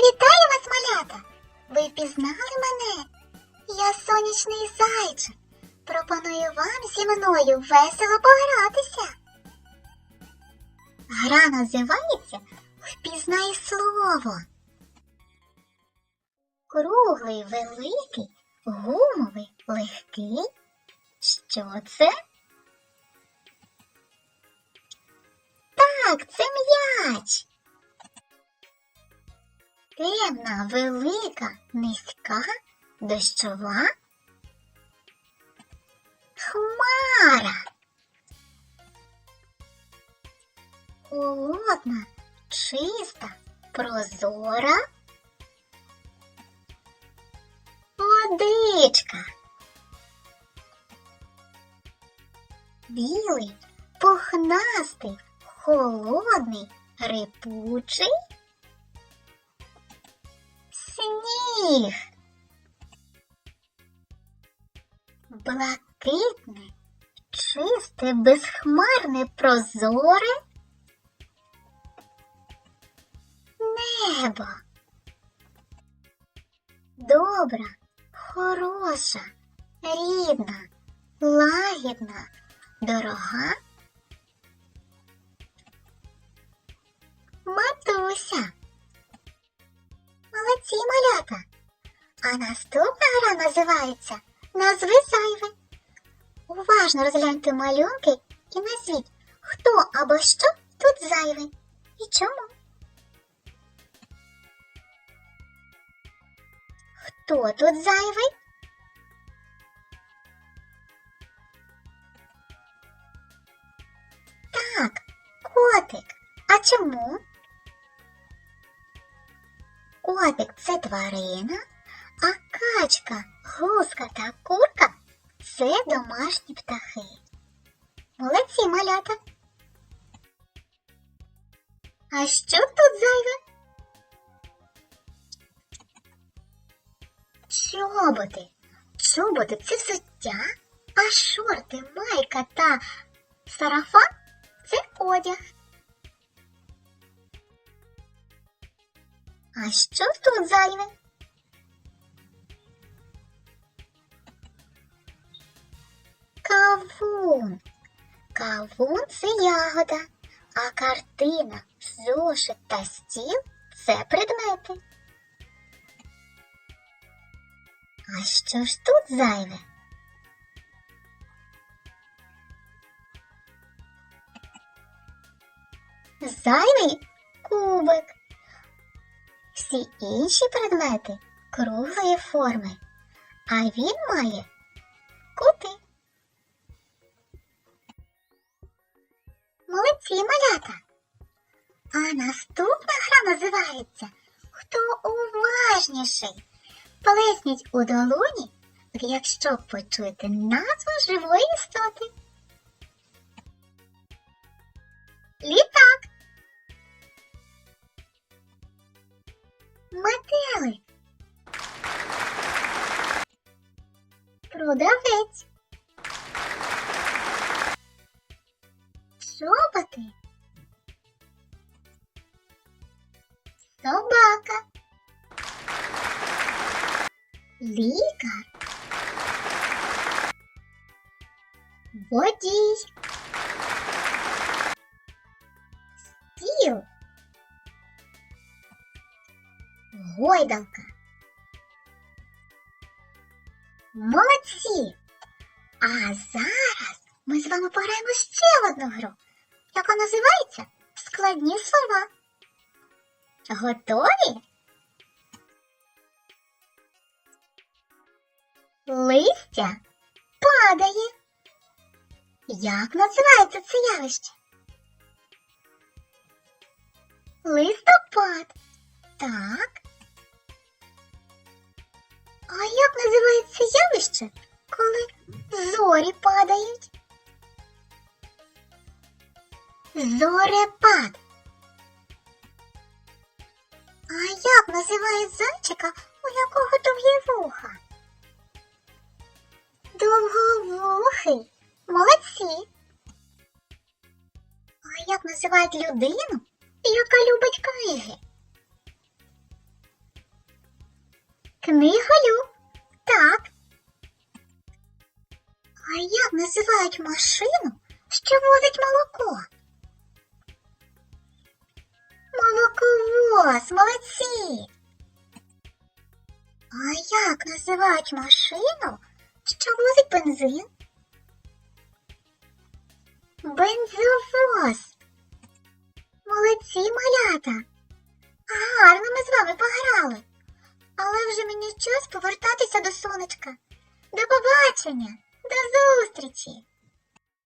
Вітаю вас, малята! Ви впізнали мене? Я сонячний зайчик. Пропоную вам зі мною весело погратися. Гра називається Впізнай слово. Круглий, великий, гумовий, легкий. Що це? Так, це м'яч. Темна, велика, низька, дощова. Хмара. Холодна, чиста, прозора. Водичка. Білий, пухнастий, холодний, рипучий. Сніг. Блакитне, чисте, безхмарне, прозоре. Небо. Добра, хороша, рідна, лагідна, дорога. Матуся. Молодці малята. А наступна гра називається Назви зайве. Уважно розгляньте малюнки і назвіть, хто або що тут зайве і чому. Хто тут зайвий? Так, котик. А чому? Котик це тварина, а качка, гуска та курка це домашні птахи. Молодці малята. А що тут зайве? Чоботи. Чоботи це взуття, а шорти, майка та сарафан це одяг. А що тут зайве? Кавун. Кавун це ягода, а картина, зошит та стіл це предмети. А що ж тут зайве? Зайвий кубик. Всі інші предмети круглої форми, а він має кути. Молодці малята. А наступна гра називається Хто уважніший? Плесніть у долоні, якщо почуєте назву живої істоти. Метелик. Продавець. Чоботи. Собака. Лікар. Водій. Гойдалка. Молодці! А зараз ми з вами пограємо ще одну гру, яка називається Складні слова. Готові? Листя падає. Як називається це явище? Листопад. Так. А як називається явище, коли зорі падають? Зорепад. А як називають зайчика, у якого довгі вуха? Довговухий. Молодці. А як називають людину, яка любить книги? Книголюб. Так. А як називають машину, що возить молоко? Молоковоз, молодці. А як називають машину, що возить бензин? Бензовоз. Молодці, малята. Гарно ми з вами пограли. Вже мені час повертатися до сонечка. До побачення, до зустрічі!